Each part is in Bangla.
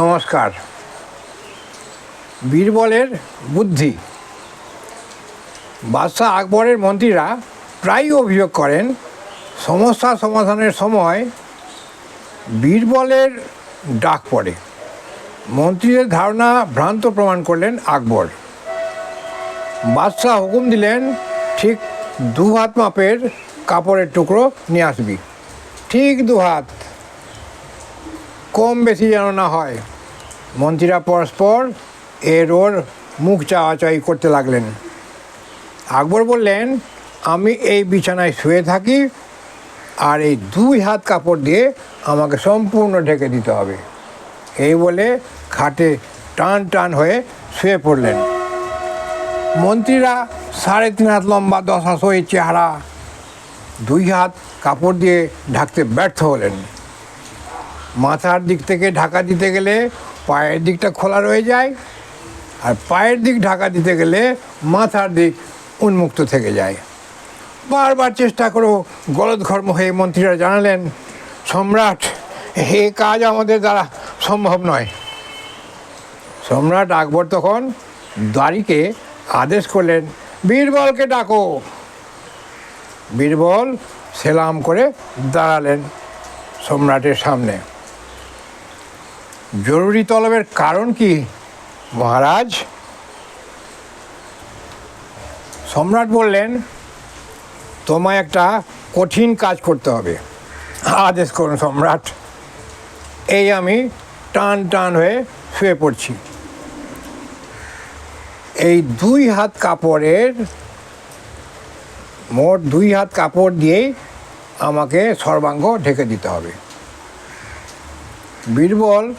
নমস্কার। বীরবলের বুদ্ধি। বাদশাহ আকবরের মন্ত্রীরা প্রায়ই অভিযোগ করেন, সমস্যা সমাধানের সময় বীরবলের ডাক পড়ে। মন্ত্রীদের ধারণা ভ্রান্ত প্রমাণ করলেন আকবর। বাদশাহ হুকুম দিলেন, ঠিক দু হাত মাপের কাপড়ের টুকরো নিয়ে আসবি। ঠিক দু হাত কম বেশি যেন না হয়। মন্ত্রীরা পরস্পর এর ওর মুখ চাওয়াচাই করতে লাগলেন। আকবর বললেন, আমি এই বিছানায় শুয়ে থাকি আর এই দুই হাত কাপড় দিয়ে আমাকে সম্পূর্ণ ঢেকে দিতে হবে। এই বলে খাটে টান টান হয়ে শুয়ে পড়লেন। মন্ত্রীরা সাড়ে তিন হাত লম্বা দশ হাসই চেহারা দুই হাত কাপড় দিয়ে ঢাকতে ব্যর্থ হলেন। মাথার দিক থেকে ঢাকা দিতে গেলে পায়ের দিকটা খোলা রয়ে যায় আর পায়ের দিক ঢাকা দিতে গেলে মাথার দিক উন্মুক্ত থেকে যায়। বারবার চেষ্টা করেও গলদঘর্ম হয়ে মন্ত্রীরা জানালেন, সম্রাট, এ কাজ আমাদের দ্বারা সম্ভব নয়। সম্রাট আকবর তখন দাড়িকে আদেশ করলেন, বীরবলকে ডাকো। বীরবল সেলাম করে দাঁড়ালেন সম্রাটের সামনে। জরুরি তলবের কারণ কি? মহারাজ? সম্রাট বললেন, তোমায় একটা কঠিন কাজ করতে হবে। আদেশ করুন সম্রাট। এই আমি টান টান হয়ে শুয়ে পড়ছি। এই দুই হাত কাপড়ের, মোট দুই হাত কাপড় দিয়েই আমাকে সর্বাঙ্গ ঢেকে দিতে হবে। বীরবল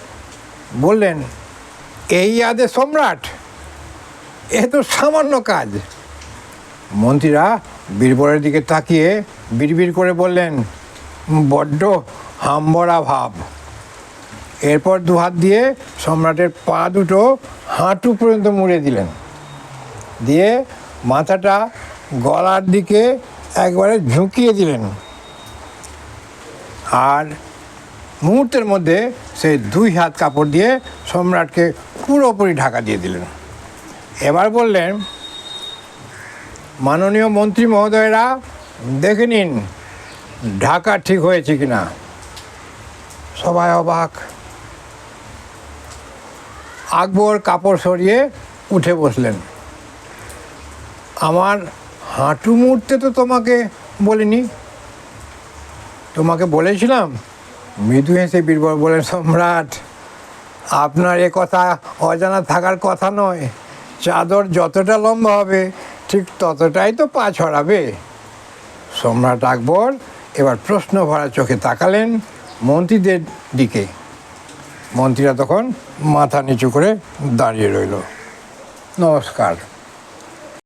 বললেন, এই আদে সম্রাট? এ তো সামান্য কাজ। মন্ত্রীরা বীরবরের দিকে তাকিয়ে বিড়বিড় করে বললেন, বড্ড হাম্বরা ভাব। এরপর দু হাত দিয়ে সম্রাটের পা দুটো হাঁটু পর্যন্ত মুড়ে দিলেন। দিয়ে মাথাটা গলার দিকে একবারে ঝুঁকিয়ে দিলেন। আর মুহূর্তের মধ্যে সেই দুই হাত কাপড় দিয়ে সম্রাটকে পুরোপুরি ঢাকা দিয়ে দিলেন। এবার বললেন, মাননীয় মন্ত্রী মহোদয়রা, দেখে নিন, ঢাকা ঠিক হয়েছে কিনা? সবাই অবাক। আকবর কাপড় সরিয়ে উঠে বসলেন। আমার হাঁটু মুড়তে তো তোমাকে বলিনি। তোমাকে বলেছিলাম মৃদু হেসে বীরবল বলেন সম্রাট, আপনার এ কথা অজানা থাকার কথা নয়। চাদর যতটা লম্বা হবে, ঠিক ততটাই তো পা ছড়াবে। সম্রাট আকবর এবার প্রশ্ন ভরা চোখে তাকালেন মন্ত্রীদের দিকে। মন্ত্রীরা তখন মাথা নিচু করে দাঁড়িয়ে রইল। নমস্কার।